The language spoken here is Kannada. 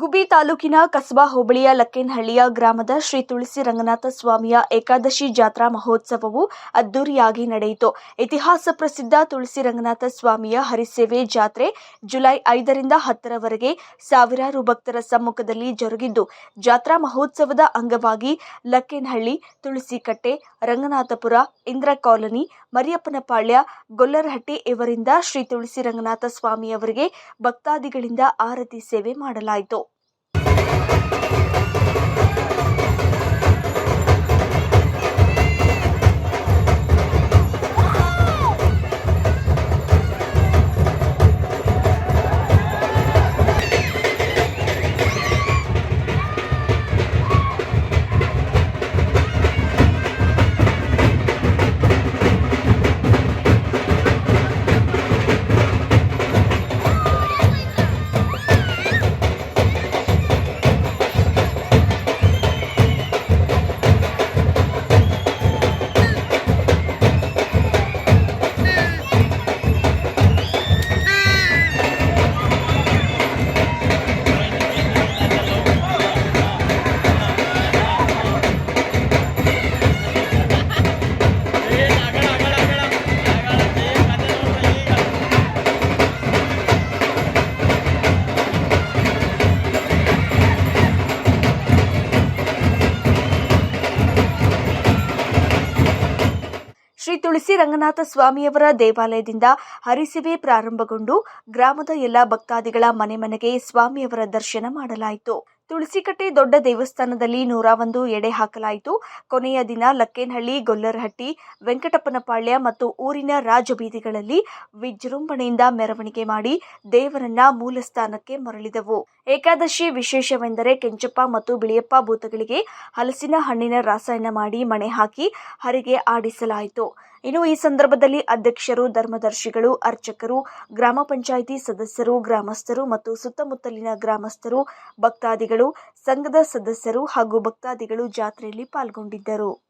ಗುಬ್ಬಿ ತಾಲೂಕಿನ ಕಸ್ಬಾ ಹೋಬಳಿಯ ಲಕ್ಕೇನಹಳ್ಳಿಯ ಗ್ರಾಮದ ಶ್ರೀ ತುಳಸಿ ರಂಗನಾಥ ಸ್ವಾಮಿಯ ಏಕಾದಶಿ ಜಾತ್ರಾ ಮಹೋತ್ಸವವು ಅದ್ದೂರಿಯಾಗಿ ನಡೆಯಿತು. ಇತಿಹಾಸ ಪ್ರಸಿದ್ಧ ತುಳಸಿ ರಂಗನಾಥ ಸ್ವಾಮಿಯ ಹರಿಸೇವೆ ಜಾತ್ರೆ ಜುಲೈ ಐದರಿಂದ ಹತ್ತರವರೆಗೆ ಸಾವಿರಾರು ಭಕ್ತರ ಸಮ್ಮುಖದಲ್ಲಿ ಜರುಗಿದ್ದು, ಜಾತ್ರಾ ಮಹೋತ್ಸವದ ಅಂಗವಾಗಿ ಲಕ್ಕೇನಹಳ್ಳಿ, ತುಳಸಿಕಟ್ಟೆ, ರಂಗನಾಥಪುರ, ಇಂದ್ರ ಕಾಲೋನಿ, ಮರಿಯಪ್ಪನಪಾಳ್ಯ, ಗೊಲ್ಲರಹಟ್ಟಿ ಇವರಿಂದ ಶ್ರೀ ತುಳಸಿ ರಂಗನಾಥ ಸ್ವಾಮಿಯವರಿಗೆ ಭಕ್ತಾದಿಗಳಿಂದ ಆರತಿ ಸೇವೆ ಮಾಡಲಾಯಿತು. ಶ್ರೀ ತುಳಸಿ ರಂಗನಾಥ ಸ್ವಾಮಿಯವರ ದೇವಾಲಯದಿಂದ ಹರಿಸಿವೆ ಪ್ರಾರಂಭಗೊಂಡು ಗ್ರಾಮದ ಎಲ್ಲ ಭಕ್ತಾದಿಗಳ ಮನೆ ಮನೆಗೆ ಸ್ವಾಮಿಯವರ ದರ್ಶನ ಮಾಡಲಾಯಿತು. ತುಳಸಿಕಟ್ಟೆ ದೊಡ್ಡ ದೇವಸ್ಥಾನದಲ್ಲಿ ನೂರ ಒಂದು ಎಡೆ ಹಾಕಲಾಯಿತು. ಕೊನೆಯ ದಿನ ಲಕ್ಕೇನಹಳ್ಳಿ, ಗೊಲ್ಲರಹಟ್ಟಿ, ವೆಂಕಟಪ್ಪನಪಾಳ್ಯ ಮತ್ತು ಊರಿನ ರಾಜಬೀದಿಗಳಲ್ಲಿ ವಿಜೃಂಭಣೆಯಿಂದ ಮೆರವಣಿಗೆ ಮಾಡಿ ದೇವರನ್ನ ಮೂಲ ಸ್ಥಾನಕ್ಕೆ ಮರಳಿದವು. ಏಕಾದಶಿ ವಿಶೇಷವೆಂದರೆ ಕೆಂಚಪ್ಪ ಮತ್ತು ಬಿಳಿಯಪ್ಪ ಭೂತಗಳಿಗೆ ಹಲಸಿನ ಹಣ್ಣಿನ ರಾಸಾಯನ ಮಾಡಿ ಮಣೆ ಹಾಕಿ ಹರಿಗೆ ಆಡಿಸಲಾಯಿತು. ಇನ್ನು ಈ ಸಂದರ್ಭದಲ್ಲಿ ಅಧ್ಯಕ್ಷರು, ಧರ್ಮದರ್ಶಿಗಳು, ಅರ್ಚಕರು, ಗ್ರಾಮ ಪಂಚಾಯಿತಿ ಸದಸ್ಯರು, ಗ್ರಾಮಸ್ಥರು ಮತ್ತು ಸುತ್ತಮುತ್ತಲಿನ ಗ್ರಾಮಸ್ಥರು, ಭಕ್ತಾದಿಗಳು ಸಂಘದ ಸದಸ್ಯರು ಹಾಗೂ ಭಕ್ತಾದಿಗಳು ಜಾತ್ರೆಯಲ್ಲಿ ಪಾಲ್ಗೊಂಡಿದ್ದರು.